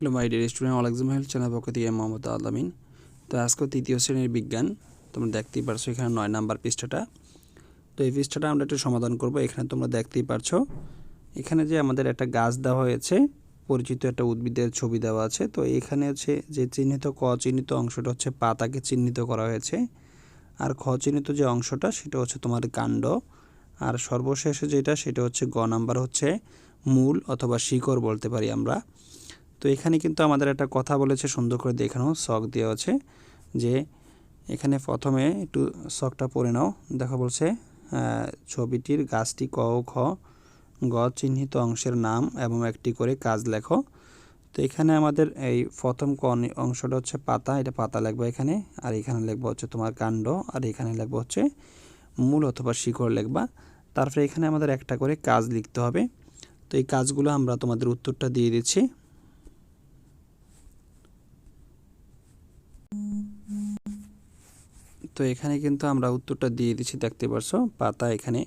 Hello my dear student all exam health channel পক্ষ থেকে মোহাম্মদ আলামিন তো আজকে তৃতীয় শ্রেণির বিজ্ঞান, তোমরা দেখতেই পারছ এখানে নয় নাম্বার পৃষ্ঠাটা। তো এই পৃষ্ঠাটা আমরা একটু সমাধান করব, এখানে তোমরা দেখতেই পারছ। এখানে যে আমাদের একটা গাছ দেওয়া হয়েছে, পরিচিত একটা উদ্ভিদের ছবি দেওয়া আছে। তো এখানে হচ্ছে যে চিহ্নিত ক চিহ্নিত অংশটা হচ্ছে পাতাকে চিহ্নিত করা হয়েছে। আর খ চিহ্নিত যে অংশটা, সেটা হচ্ছে তোমার কাণ্ড। আর সর্বশেষে যেটা, সেটা হচ্ছে গ নাম্বার হচ্ছে মূল অথবা শিকড় বলতে পারি আমরা। তো এখানে কিন্তু আমাদের একটা কথা বলেছে, সুন্দর করে দেখানো শখ দেওয়া আছে যে এখানে প্রথমে একটু শখটা পড়ে নাও। দেখা বলছে ছবিটির গাছটি ক খ, গ চিহ্নিত অংশের নাম এবং একটি করে কাজ লেখো। তো এখানে আমাদের এই প্রথম ক অংশটা হচ্ছে পাতা, এটা পাতা লিখব এখানে, আর এখানে লিখব হচ্ছে তোমার কাণ্ড, আর এখানে লিখব হচ্ছে মূল অথবা শিকড় লিখবা। তারপরে এখানে আমাদের একটা করে কাজ লিখতে হবে। তো এই কাজগুলো আমরা তোমাদের উত্তরটা দিয়ে দিচ্ছি। তো এখানে কিন্তু আমরা উত্তরটা দিয়ে দিচ্ছি, দেখতে পারছ? পাতা এখানে।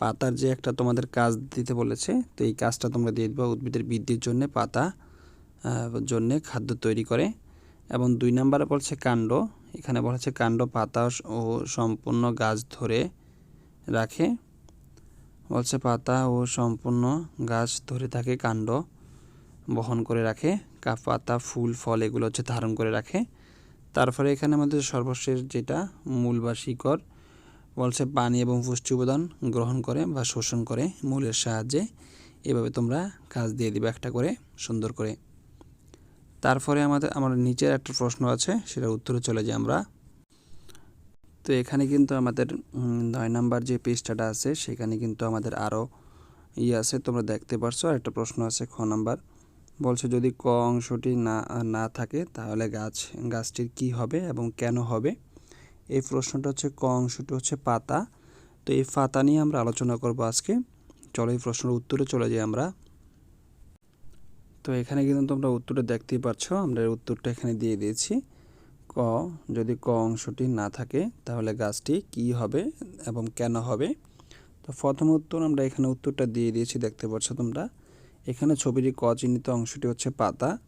পাতার যে একটা তোমাদের কাজ দিতে বলেছে, তো এই কাজটা তোমরা দিয়ে দিবা উদ্ভিদের বৃদ্ধির জন্য পাতা জন্য খাদ্য তৈরি করে। এবং দুই নাম্বারে বলছে কাণ্ড। এখানে বলেছে কাণ্ড পাতা ও সম্পূর্ণ গাছ ধরে রাখে। বলছে পাতা ও সম্পূর্ণ গাছ ধরে থাকে, কাণ্ড বহন করে রাখে। কা পাতা, ফুল, ফল এগুলো হচ্ছে ধারণ করে রাখে। তারপরে এখানে আমাদের সর্বশেষ যেটা, মূল বা শিকড়, বলছে পানি এবং পুষ্টি উপাদান গ্রহণ করে বা শোষণ করে মূলের সাহায্যে। এভাবে তোমরা কাজ দিয়ে দিবে একটা করে, সুন্দর করে। তারপরে আমাদের, আমার নিচের একটা প্রশ্ন আছে সেটা উত্তরে চলে যাই আমরা। তো এখানে কিন্তু আমাদের নয় নাম্বার যে পৃষ্ঠাটা আছে, সেখানে কিন্তু আমাদের আরও ইয়ে আছে, তোমরা দেখতে পারছ। আর একটা প্রশ্ন আছে, খ নাম্বার। বলছে যদি ক অংশটি না না থাকে তাহলে গাছ, গাছটির কি হবে এবং কেন হবে? এই প্রশ্নটা হচ্ছে ক অংশটি হচ্ছে পাতা। তো এই পাতা নিয়ে আমরা আলোচনা করব আজকে। চলো এই প্রশ্নের উত্তরে চলে যাই আমরা। তো এখানে কিন্তু তোমরা উত্তরটা দেখতেই পাচ্ছ আমরা উত্তরটা এখানে দিয়ে দিয়েছি। ক, যদি ক অংশটি না থাকে তাহলে গাছটি কি হবে এবং কেন হবে? তো প্রথম উত্তর আমরা এখানে উত্তরটা দিয়ে দিয়েছি, দেখতে পাচ্ছ তোমরা। এখানে ছবিটি ক চিহ্নিত অংশটি হচ্ছে পাতা।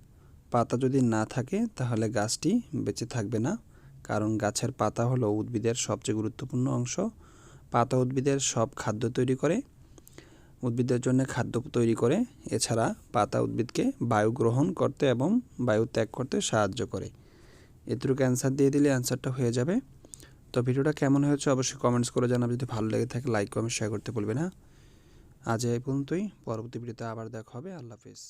পাতা যদি না থাকে, তাহলে গাছটি বেঁচে থাকবে না। কারণ গাছের পাতা হলো উদ্ভিদের সবচেয়ে গুরুত্বপূর্ণ অংশ। পাতা উদ্ভিদের সব খাদ্য তৈরি করে, উদ্ভিদের জন্য খাদ্য তৈরি করে। এছাড়া পাতা উদ্ভিদকে বায়ু গ্রহণ করতে এবং বায়ু ত্যাগ করতে সাহায্য করে। এটুকু অ্যান্সার দিয়ে দিলে অ্যান্সারটা হয়ে যাবে। তো ভিডিওটা কেমন হয়েছে অবশ্যই কমেন্টস করে জানাবে। যদি ভালো লেগে থাকে লাইক কমেন্ট শেয়ার করতে বলবে না। আজ এই পর্যন্তই। পরবর্তী ভিডিওতে আবার দেখা হবে। আল্লাহ হাফিজ।